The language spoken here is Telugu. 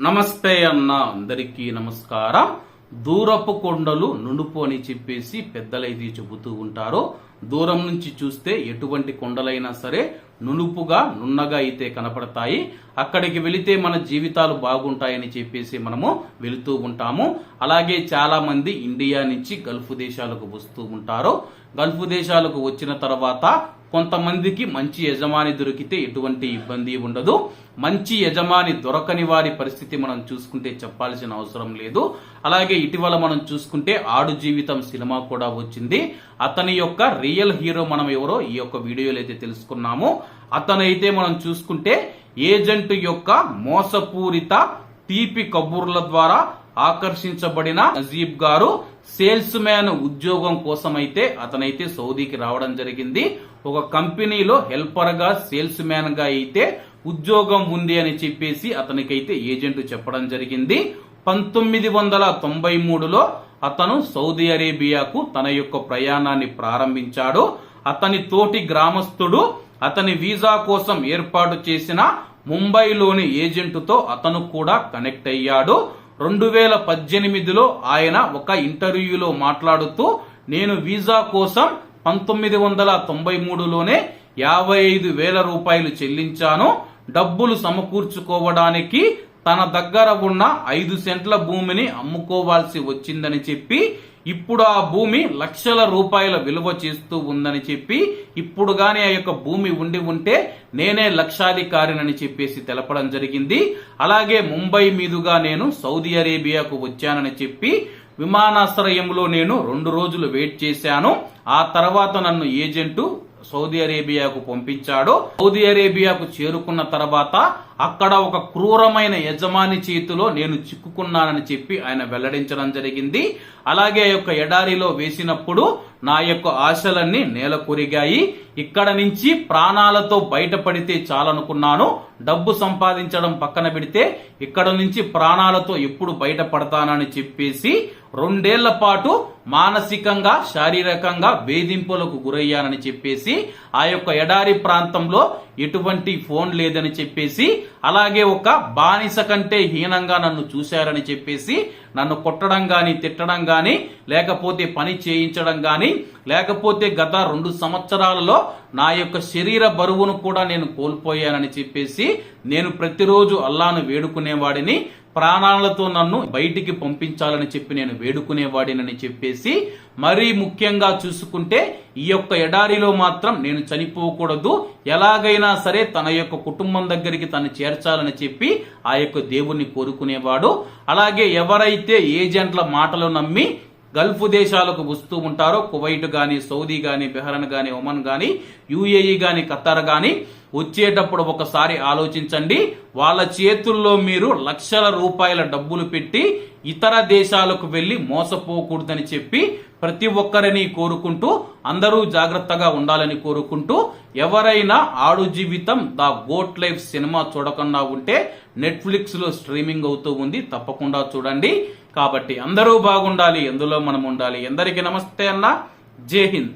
నమస్తే అన్న అందరికీ నమస్కారం. దూరపు కొండలు నునుపు అని చెప్పేసి పెద్దలైతే చెబుతూ ఉంటారు. దూరం నుంచి చూస్తే ఎటువంటి కొండలైనా సరే నునుపుగా నున్నగా అయితే కనపడతాయి. అక్కడికి వెళితే మన జీవితాలు బాగుంటాయని చెప్పేసి మనము వెళుతూ ఉంటాము. అలాగే చాలా మంది ఇండియా నుంచి గల్ఫ్ దేశాలకు వస్తూ ఉంటారు. గల్ఫ్ దేశాలకు వచ్చిన తర్వాత కొంతమందికి మంచి యజమాని దొరికితే ఎటువంటి ఇబ్బంది ఉండదు. మంచి యజమాని దొరకని వారి పరిస్థితి మనం చూసుకుంటే చెప్పాల్సిన అవసరం లేదు. అలాగే ఇటీవల మనం చూసుకుంటే ఆడు జీవితం సినిమా కూడా వచ్చింది. అతని యొక్క రియల్ హీరో మనం ఎవరో ఈ యొక్క వీడియోలో అయితే తెలుసుకున్నాము. అతనైతే మనం చూసుకుంటే ఏజెంట్ యొక్క మోసపూరిత తీపి కబూర్ల ద్వారా ఆకర్షించబడిన నజీబ్ గారు సేల్స్ మ్యాన్ ఉద్యోగం కోసం అయితే అతనైతే సౌదీకి రావడం జరిగింది. ఒక కంపెనీలో హెల్పర్గా సేల్స్ మ్యాన్గా అయితే ఉద్యోగం ఉంది అని చెప్పేసి అతనికైతే ఏజెంట్ చెప్పడం జరిగింది. పంతొమ్మిది వందల తొంభై మూడులో అతను సౌదీ అరేబియాకు తన యొక్క ప్రయాణాన్ని ప్రారంభించాడు. అతని తోటి గ్రామస్తుడు అతని వీసా కోసం ఏర్పాటు చేసిన ముంబైలోని ఏజెంటుతో అతను కూడా కనెక్ట్ అయ్యాడు. రెండు వేల పద్దెనిమిదిలో ఆయన ఒక ఇంటర్వ్యూలో మాట్లాడుతూ నేను వీసా కోసం పంతొమ్మిది వందల తొంభై మూడులోనే యాభై ఐదు వేల రూపాయలు చెల్లించాను. డబ్బులు సమకూర్చుకోవడానికి తన దగ్గర ఉన్న ఐదు సెంట్ల భూమిని అమ్ముకోవాల్సి వచ్చిందని చెప్పి ఇప్పుడు ఆ భూమి లక్షల రూపాయల విలువ చేస్తూ ఉందని చెప్పి ఇప్పుడు గాని ఆ యొక్క భూమి ఉండి ఉంటే నేనే లక్షాధికారినని చెప్పేసి తెలపడం జరిగింది. అలాగే ముంబై మీదుగా నేను సౌదీ అరేబియాకు వచ్చానని చెప్పి విమానాశ్రయంలో నేను రెండు రోజులు వెయిట్ చేశాను. ఆ తర్వాత నన్ను ఏజెంటు సౌదీ అరేబియాకు పంపించాడు. సౌదీ అరేబియాకు చేరుకున్న తర్వాత అక్కడ ఒక క్రూరమైన యజమాని చేతిలో నేను చిక్కుకున్నానని చెప్పి ఆయన వెల్లడించడం జరిగింది. అలాగే ఆ యొక్క ఎడారిలో వేసినప్పుడు నా యొక్క ఆశలన్నీ నేల కొరిగాయి. ఇక్కడ నుంచి ప్రాణాలతో బయటపడితే చాలనుకున్నాను. డబ్బు సంపాదించడం పక్కన పెడితే ఇక్కడ నుంచి ప్రాణాలతో ఎప్పుడు బయటపడతానని చెప్పేసి రెండేళ్ళ పాటు మానసికంగా శారీరకంగా వేధింపులకు గురయ్యానని చెప్పేసి ఆ యొక్క ఎడారి ప్రాంతంలో ఎటువంటి ఫోన్ లేదని చెప్పేసి అలాగే ఒక బానిస కంటే హీనంగా నన్ను చూశారని చెప్పేసి నన్ను కొట్టడం కానీ తిట్టడం కానీ లేకపోతే పని చేయించడం కానీ లేకపోతే గత రెండు సంవత్సరాలలో నా యొక్క శరీర బరువును కూడా నేను కోల్పోయానని చెప్పేసి నేను ప్రతిరోజు అల్లాను వేడుకునేవాడిని. ప్రాణాలతో నన్ను బయటికి పంపించాలని చెప్పి నేను వేడుకునేవాడినని చెప్పేసి మరీ ముఖ్యంగా చూసుకుంటే ఈ యొక్క ఎడారిలో మాత్రం నేను చనిపోకూడదు. ఎలాగైనా సరే తన యొక్క కుటుంబం దగ్గరికి తను చేర్చాలని చెప్పి ఆ యొక్క దేవుణ్ణి కోరుకునేవాడు. అలాగే ఎవరైతే ఏజెంట్ల మాటలు నమ్మి గల్ఫ్ దేశాలకు వస్తూ ఉంటారో కువైట్ గాని సౌదీ గాని బెహరన్ గాని ఒమన్ గాని యుఏఈ గాని ఖతార్ గాని వచ్చేటప్పుడు ఒకసారి ఆలోచించండి. వాళ్ళ చేతుల్లో మీరు లక్షల రూపాయల డబ్బులు పెట్టి ఇతర దేశాలకు వెళ్ళి మోసపోకూడదని చెప్పి ప్రతి ఒక్కరిని కోరుకుంటూ అందరూ జాగ్రత్తగా ఉండాలని కోరుకుంటూ ఎవరైనా ఆడు జీవితం ద గోట్ లైఫ్ సినిమా చూడకుండా ఉంటే నెట్ఫ్లిక్స్లో స్ట్రీమింగ్ అవుతూ ఉంది. తప్పకుండా చూడండి. కాబట్టి అందరూ బాగుండాలి ఎందులో మనం ఉండాలి? ఎందరికీ నమస్తే అన్న. జై హింద్.